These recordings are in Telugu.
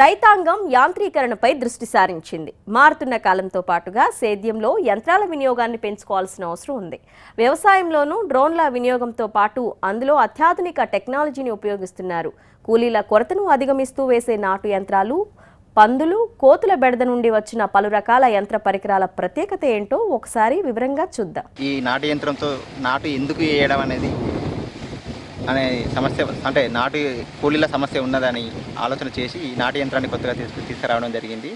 రైతాంగం యాంత్రీకరణపై దృష్టి సారించింది. మారుతున్న కాలంతో పాటుగా సేద్యంలో యంత్రాల వినియోగాన్ని పెంచుకోవాల్సిన అవసరం ఉంది. వ్యవసాయంలోనూ డ్రోన్ల వినియోగంతో పాటు అందులో అత్యాధునిక టెక్నాలజీని ఉపయోగిస్తున్నారు. కూలీల కొరతను అధిగమిస్తూ వేసే నాటు యంత్రాలు పందులు కోతుల బెడద నుండి వచ్చిన పలు రకాల యంత్ర పరికరాల ప్రత్యేకత ఏంటో ఒకసారి వివరంగా చూద్దాం. ఈ నాటు యంత్రంతో నాటు ఎందుకు వేయడం అనేది అనే సమస్య అంటే నాటు కూలీల సమస్య ఉన్నదని ఆలోచన చేసి ఈ నాటు యంత్రాన్ని కొత్తగా తీసుకు తీసుకురావడం జరిగింది.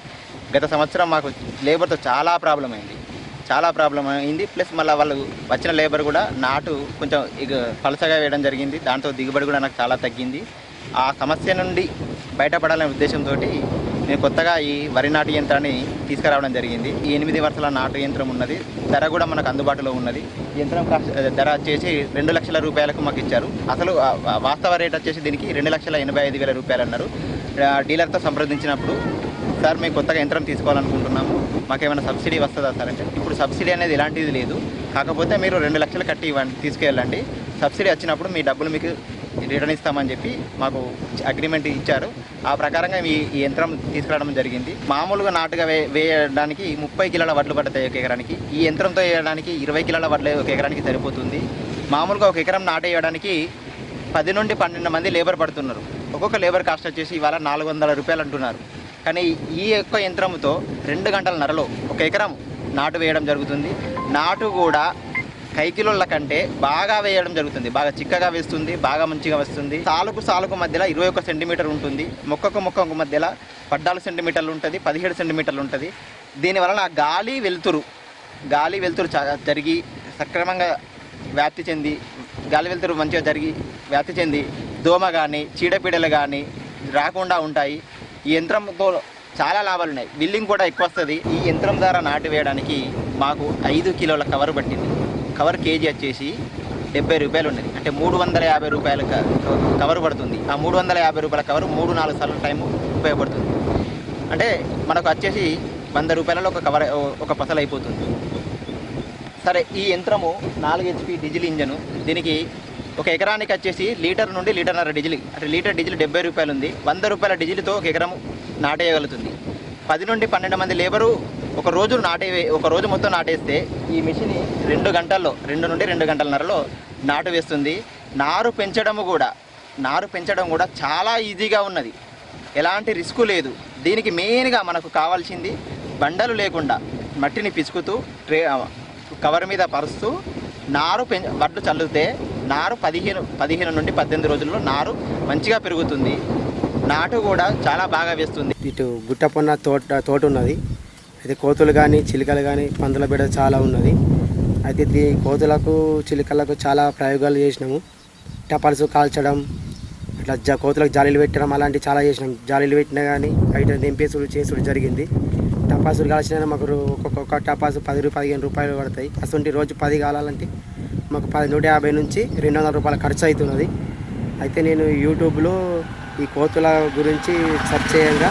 గత సంవత్సరం మాకు లేబర్తో చాలా ప్రాబ్లం అయింది. చాలా ప్రాబ్లం అయింది. ప్లస్ మళ్ళీ వాళ్ళు వచ్చిన లేబర్ కూడా నాటు కొంచెం ఇక పలసగా వేయడం జరిగింది. దాంతో దిగుబడి కూడా నాకు చాలా తగ్గింది. ఆ సమస్య నుండి బయటపడాలనే ఉద్దేశంతో నేను కొత్తగా ఈ వరి నాటు యంత్రాన్ని తీసుకురావడం జరిగింది. ఈ ఎనిమిది వరుసల నాటు యంత్రం ఉన్నది. ధర కూడా మనకు అందుబాటులో ఉన్నది. యంత్రం ధర వచ్చేసి రెండు లక్షల రూపాయలకు మాకు ఇచ్చారు. అసలు వాస్తవ రేట్ వచ్చేసి దీనికి రెండు లక్షల ఎనభై ఐదు వేల రూపాయలు అన్నారు. డీలర్తో సంప్రదించినప్పుడు సార్ మేము కొత్తగా యంత్రం తీసుకోవాలనుకుంటున్నాము. మాకేమైనా సబ్సిడీ వస్తుందా సార్? అంటే ఇప్పుడు సబ్సిడీ అనేది ఎలాంటిది లేదు. కాకపోతే మీరు రెండు లక్షలు కట్టి ఇవ్వండి తీసుకెళ్ళండి. సబ్సిడీ వచ్చినప్పుడు మీ డబ్బులు మీకు రిటర్న్ ఇస్తామని చెప్పి మాకు అగ్రిమెంట్ ఇచ్చారు. ఆ ప్రకారంగా ఈ ఈ యంత్రం తీసుకురావడం జరిగింది. మామూలుగా నాటుగా వేయడానికి ముప్పై కిలోల వడ్లు పడతాయి ఒక ఎకరానికి. ఈ యంత్రంతో వేయడానికి ఇరవై కిలోల వడ్లు ఒక ఎకరానికి సరిపోతుంది. మామూలుగా ఒక ఎకరం నాటు వేయడానికి పది నుండి పన్నెండు మంది లేబర్ పడుతున్నారు. ఒక్కొక్క లేబర్ కాస్ట్ వచ్చేసి ఇవాళ నాలుగు వందల రూపాయలు అంటున్నారు. కానీ ఈ యొక్క యంత్రంతో రెండు గంటల నరలో ఒక ఎకరం నాటు వేయడం జరుగుతుంది. నాటు కూడా కైకిలోళ్ళ కంటే బాగా వేయడం జరుగుతుంది. బాగా చిక్కగా వేస్తుంది బాగా మంచిగా వస్తుంది. సాలుకు సాలుకు మధ్యలో ఇరవై ఒక్క సెంటీమీటర్ ఉంటుంది. మొక్కకు మొక్కకు మధ్యలో పద్నాలుగు సెంటీమీటర్లు ఉంటుంది పదిహేడు సెంటీమీటర్లు ఉంటుంది. దీనివలన గాలి వెలుతురు గాలి వెలుతురు జరిగి సక్రమంగా వ్యాప్తి చెంది గాలి వెలుతురు మంచిగా జరిగి వ్యాప్తి చెంది దోమ కానీ చీడపీడలు కానీ రాకుండా ఉంటాయి. ఈ యంత్రంతో చాలా లాభాలు ఉన్నాయి. బిల్లింగ్ కూడా ఎక్కువ వస్తుంది. ఈ యంత్రం ద్వారా నాటు వేయడానికి మాకు ఐదు కిలోల కవర్ పట్టింది. కవర్ కేజీ వచ్చేసి డెబ్బై రూపాయలు ఉన్నది. అంటే మూడు వందల యాభై రూపాయల కవర్ పడుతుంది. ఆ మూడు వందల యాభై రూపాయల కవర్ మూడు నాలుగు సార్లు టైం ఉపయోగపడుతుంది. అంటే మనకు వచ్చేసి వంద రూపాయలలో ఒక కవర్ ఒక పసలు అయిపోతుంది. సరే ఈ యంత్రము నాలుగు హెచ్పి డీజిల్ ఇంజను దీనికి ఒక ఎకరానికి వచ్చేసి లీటర్ నుండి లీటర్న్నర డీజిల్ అంటే లీటర్ డీజిల్ డెబ్బై రూపాయలు ఉంది. వంద రూపాయల డీజిల్తో ఒక ఎకరం నాటేయగలుగుతుంది. పది నుండి పన్నెండు మంది లేబరు ఒక రోజు నాటే ఒక రోజు మొత్తం నాటేస్తే ఈ మిషన్ రెండు గంటల్లో రెండు నుండి రెండు గంటలన్నరలో నాటు వేస్తుంది. నారు పెంచడము కూడా నారు పెంచడం కూడా చాలా ఈజీగా ఉన్నది. ఎలాంటి రిస్క్ లేదు. దీనికి మెయిన్గా మనకు కావాల్సింది బండలు లేకుండా మట్టిని పిసుకుతూ ట్రే కవర్ మీద పరుస్తూ నారు పెం వడ్లు చల్లితే నారు పదిహేను పదిహేను నుండి పద్దెనిమిది రోజుల్లో నారు మంచిగా పెరుగుతుంది. నాటు కూడా చాలా బాగా వేస్తుంది. ఇటు గుట్టపొన్న తోట తోట ఉన్నది. అయితే కోతులు కానీ చిలుకలు కానీ పందుల బిడ చాలా ఉన్నది. అయితే దీ కోతులకు చిలుకలకు చాలా ప్రయోగాలు చేసినాము. టపాల్స్ కాల్చడం ఇట్లా జ కోతులకు జాలీలు పెట్టడం అలాంటివి చాలా చేసినాం. జాలీలు పెట్టినా కానీ బయట దింపేసుడు చేసుడు జరిగింది. టపాసులు కాల్చినా మాకు ఒక్కొక్క టపాస్ టపాసు పది రూపాయలు పదిహేను రూపాయలు పడతాయి. అసలు రోజు పది కాలాలంటే మాకు పది నూట యాభై నుంచి రెండు వందల రూపాయల ఖర్చు అవుతున్నది అయితే నేను యూట్యూబ్లో ఈ కోతుల గురించి సెర్చ్ చేయంగా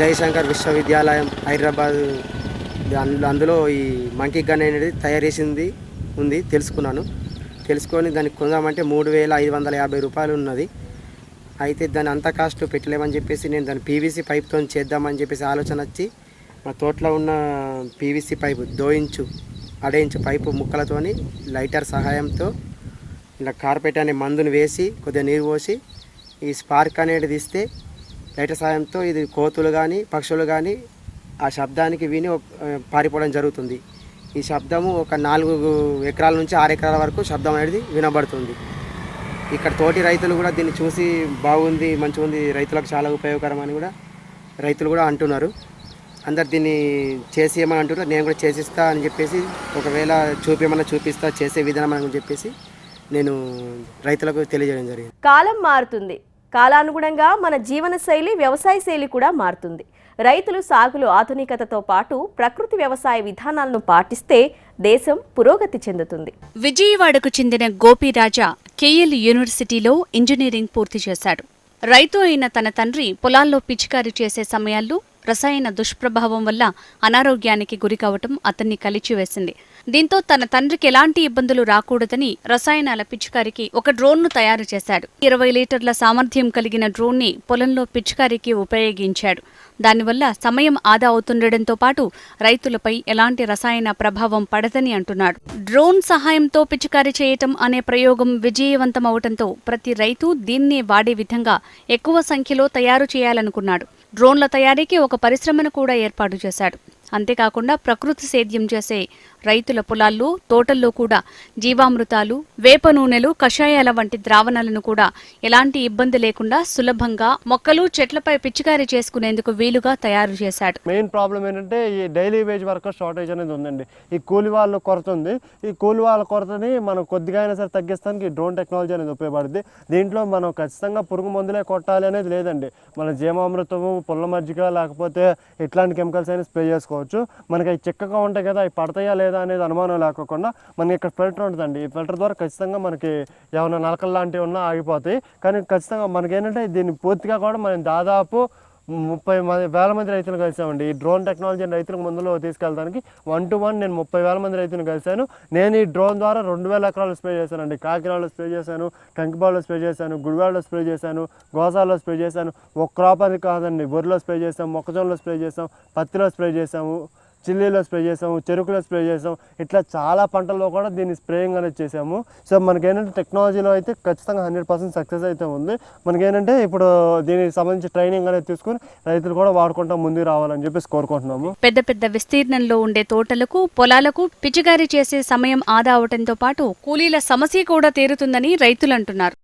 జయశంకర్ విశ్వవిద్యాలయం హైదరాబాద్ అందులో అందులో ఈ మంకీ గన్ అనేది తయారు చేసింది ఉంది తెలుసుకున్నాను. తెలుసుకొని దాన్ని కొందామంటే మూడు వేల ఐదు వందల యాభై రూపాయలు ఉన్నది. అయితే దాని అంత కాస్ట్ పెట్టలేమని చెప్పేసి నేను దాని పీవీసీ పైప్తో చేద్దామని చెప్పేసి ఆలోచన వచ్చి మా తోటలో ఉన్న పీవీసీ పైపు దోయించు అడేయించు పైపు ముక్కలతోని లైటర్ సహాయంతో ఇలా కార్పెట్ అనే మందును వేసి కొద్దిగా నీరు పోసి ఈ స్పార్క్ అనేది తీస్తే లైటర్ సహాయంతో ఇది కోతులు కానీ పక్షులు కానీ ఆ శబ్దానికి విని పారిపోవడం జరుగుతుంది. ఈ శబ్దము ఒక నాలుగు ఎకరాల నుంచి ఆరు ఎకరాల వరకు శబ్దం అనేది వినబడుతుంది. ఇక్కడ తోటి రైతులు కూడా దీన్ని చూసి బాగుంది మంచిగా ఉంది రైతులకు చాలా ఉపయోగకరం అని కూడా రైతులు కూడా అంటున్నారు. అందరు దీన్ని చేసి ఏమని అంటున్నారు? నేను కూడా చేసిస్తా అని చెప్పేసి ఒకవేళ చూపించమన్నా చూపిస్తా చేసే విధానం అని చెప్పేసి నేను రైతులకు తెలియజేయడం జరిగింది. కాలం మారుతుంది. కాలానుగుణంగా మన జీవన శైలి వ్యవసాయ శైలి కూడా మారుతుంది. రైతులు సాగులో ఆధునికతతో పాటు ప్రకృతి వ్యవసాయ విధానాలను పాటిస్తే దేశం పురోగతి చెందుతుంది. విజయవాడకు చెందిన గోపిరాజా కేఎల్ యూనివర్సిటీలో ఇంజనీరింగ్ పూర్తి చేశాడు. రైతు అయిన తన తండ్రి పొలాల్లో పిచికారీ చేసే సమయాల్లో రసాయన దుష్ప్రభావం వల్ల అనారోగ్యానికి గురికావటం అతన్ని కలిచివేసింది. దీంతో తన తండ్రికి ఎలాంటి ఇబ్బందులు రాకూడదని రసాయనాల పిచికారికి ఒక డ్రోన్ను తయారు చేశాడు. ఇరవై లీటర్ల సామర్థ్యం కలిగిన డ్రోన్ని పొలంలో పిచికారికి ఉపయోగించాడు. దానివల్ల సమయం ఆదా అవుతుండటంతో పాటు రైతులపై ఎలాంటి రసాయన ప్రభావం పడదని అంటున్నాడు. డ్రోన్ సహాయంతో పిచికారి చేయటం అనే ప్రయోగం విజయవంతమవటంతో ప్రతి రైతు దీన్నే వాడే విధంగా ఎక్కువ సంఖ్యలో తయారు చేయాలనుకున్నాడు. డ్రోన్ల తయారీకి ఒక పరిశ్రమను కూడా ఏర్పాటు చేశాడు. అంతేకాకుండా ప్రకృతి సేద్యం చేసే రైతుల పొలాల్లో తోటల్లో కూడా జీవామృతాలు వేప నూనెలు కషాయాల వంటి ద్రావణాలను కూడా ఎలాంటి ఇబ్బంది లేకుండా సులభంగా మొక్కలు చెట్లపై పిచికారీ చేసుకునేందుకు వీలుగా తయారు చేశాడు. మెయిన్ ప్రాబ్లం ఏంటంటే ఈ డైలీ వేజ్ వర్కర్ షార్టేజ్ అనేది ఉందండి. ఈ కూలి వాళ్ళ కొరత ఉంది ఈ కూలి వాళ్ళ కొరతని మనం కొద్దిగా అయినా సరే తగ్గిస్తానికి డ్రోన్ టెక్నాలజీ అనేది ఉపయోగపడుతుంది దీంట్లో మనం ఖచ్చితంగా పురుగు మందులే కొట్టాలి అనేది లేదండి. మన జీవామృతము పుల్ల మజ్జిగ లేకపోతే ఇట్లాంటి కెమికల్స్ అయినా స్ప్రే చేసుకోవచ్చు. మనకి అవి చిక్కగా ఉంటాయి కదా అవి పడతాయా లేదా అనేది అనుమానం లేకోకుండా మనకి ఇక్కడ ఫిల్టర్ ఉంటుందండి. ఈ ఫిల్టర్ ద్వారా ఖచ్చితంగా మనకి ఏమైనా నలకలు లాంటివి ఉన్నా ఆగిపోతాయి. కానీ ఖచ్చితంగా మనకి ఏంటంటే దీన్ని పూర్తిగా కూడా మనం దాదాపు ముప్పై మంది వేల మంది రైతులు కలిసామండి. ఈ డ్రోన్ టెక్నాలజీ రైతులకు ముందులో తీసుకెళ్ళడానికి వన్ టు వన్ నేను ముప్పై వేల మంది రైతులను కలిశాను. నేను ఈ డ్రోన్ ద్వారా రెండు వేల ఎకరాలు స్ప్రే చేశానండి. కాకినాడలో స్ప్రే చేశాను కంకిపాడులో స్ప్రే చేశాను గుడివాడలో స్ప్రే చేశాను గోసాలో స్ప్రే చేశాను. ఒక క్రాప్ అని కాదండి. వరిలో స్ప్రే చేసాం మొక్కజొన్నలో స్ప్రే చేసాం పత్తిలో స్ప్రే చేసాము చిల్లీలో స్ప్రే చేసాము చెరుకులో స్ప్రే చేసాము ఇట్లా చాలా పంటల్లో కూడా దీన్ని స్ప్రేయింగ్ అనేది చేసాము. సో మనకేంటంటే టెక్నాలజీలో అయితే ఖచ్చితంగా హండ్రెడ్ పర్సెంట్ సక్సెస్ అయితే ఉంది. మనకేంటంటే ఇప్పుడు దీనికి సంబంధించి ట్రైనింగ్ అనేది తీసుకుని రైతులు కూడా వాడుకుంటా ముందుకు రావాలని చెప్పేసి కోరుకుంటున్నాము. పెద్ద పెద్ద విస్తీర్ణంలో ఉండే తోటలకు పొలాలకు పిచికారీ చేసే సమయం ఆదా అవటంతో పాటు కూలీల సమస్య కూడా తీరుతుందని రైతులు అంటున్నారు.